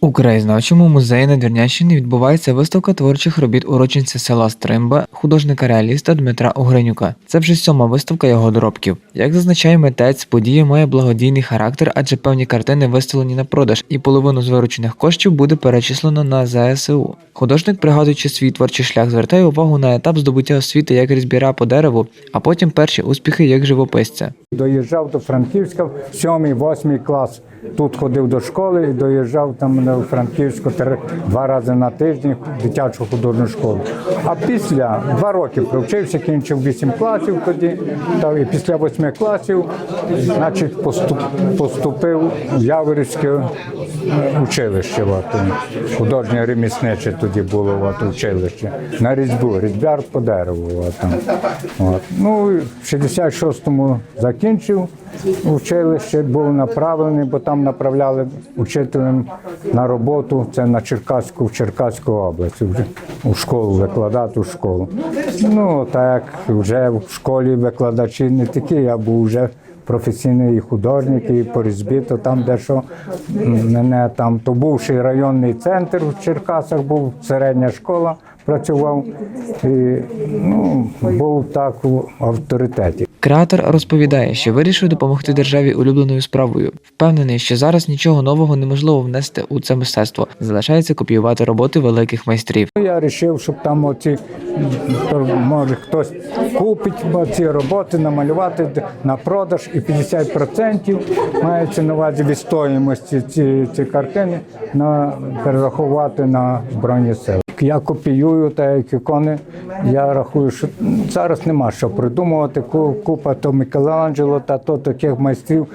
У краєзнавчому музеї на Двірнянщині відбувається виставка творчих робіт урочинця села Стримба, художника-реаліста Дмитра Угринюка. Це вже сьома виставка його доробків. Як зазначає митець, подія має благодійний характер, адже певні картини виставлені на продаж, і половину з виручених коштів буде перечислено на ЗСУ. Художник, пригадуючи свій творчий шлях, звертає увагу на етап здобуття освіти як різбіра по дереву, а потім перші успіхи як живописця. Доїжджав до Франківська в 7-8 клас. Тут ходив до школи і доїжджав там на Франківську два рази на тиждень в дитячу художню школу. А після два роки провчився, кінчив 8 класів тоді, та і після 8 класів, значить, поступ, поступив в Яворівське училище. Е, художнє ремісниче тоді було от, училище. На різьбу, різьбяр по дереву. От. Ну, в 66-му закінчив училище, був направлений, бо там направляли учителем на роботу, це на Черкаську, в Черкаську область, у школу викладати у школу. Ну, так вже в школі викладачі не такі, я був вже професійний художник і по різьбі, то там дещо м, мене там, то бувший районний центр в Черкасах був, середня школа працював і ну, був так у авторитеті. Креатор розповідає, що вирішив допомогти державі улюбленою справою. Впевнений, що зараз нічого нового неможливо внести у це мистецтво. Залишається копіювати роботи великих майстрів. Я вирішив, щоб там оці, може хтось купить ці роботи, намалювати на продаж і 50% мається на увазі від стоїмості ці, ці картини на, перерахувати на Збройні Сили. Я копіюю та як ікони. Я рахую, що зараз нема що придумувати. Купа то Мікеланджело та то таких майстрів,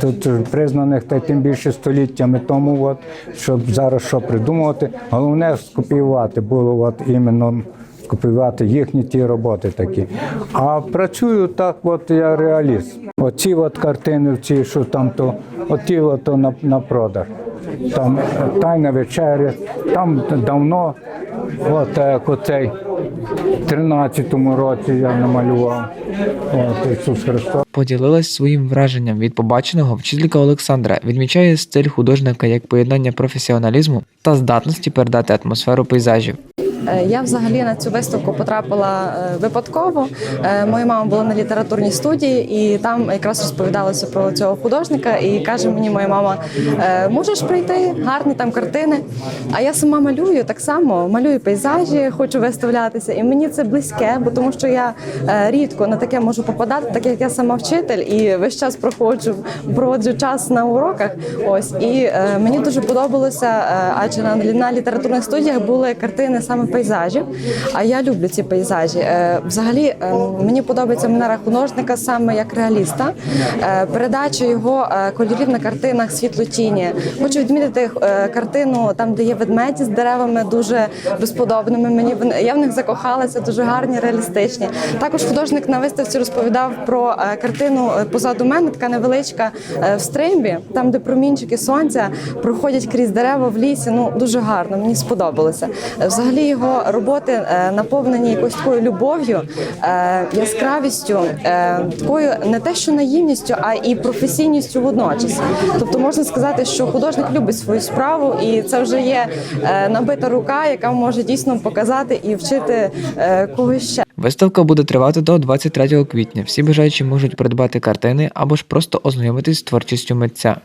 то признаних та тим більше століттями тому, от, щоб зараз що придумувати. Головне скопіювати було от іменно скопіювати їхні ті роботи такі. А працюю так, от я реаліст. Оці от картини, ці, що там то, оті от то на, на продаж. Там е, тайна вечеря, там давно, от як оцей. У 13-му році я намалював от, Ісус Христос. Поділилась своїм враженням від побаченого вчителька Олександра. Відмічає стиль художника як поєднання професіоналізму та здатності передати атмосферу пейзажів. Е, Я взагалі на цю виставку потрапила е, випадково. Е, Моя мама була на літературній студії, і там якраз розповідалося про цього художника. І каже мені моя мама: «Е, можеш прийти, гарні там картини. А я сама малюю так само, малюю пейзажі, хочу виставлятися. І мені це близьке, бо тому що я рідко на таке можу попадати, так як я сама вчитель і весь час проходжу, проводжу час на уроках. Ось і мені дуже подобалося, адже на літературних студіях були картини саме пейзажів. А я люблю ці пейзажі. Е, Взагалі е, мені подобається манера художника саме як реаліста. Е, Передача його кольорів на картинах світло-тіні. Хочу відмітити картину там, де є ведмеді з деревами, дуже безподобними. Мені я в них закохалася, дуже гарні, реалістичні. Також художник на виставці розповідав про картину позаду мене, така невеличка в стримбі, там, де промінчики сонця проходять крізь дерева в лісі. Ну дуже гарно, мені сподобалося. Взагалі його роботи е, наповнені якоюсь такою любов'ю, е, яскравістю, е, такою не те, що наївністю, а і професійністю водночас. Тобто можна сказати, що художник любить свою справу, і це вже є набита рука, яка може дійсно показати і вчити когось ще. Виставка буде тривати до 23 квітня. Всі бажаючі можуть придбати картини або ж просто ознайомитись з творчістю митця.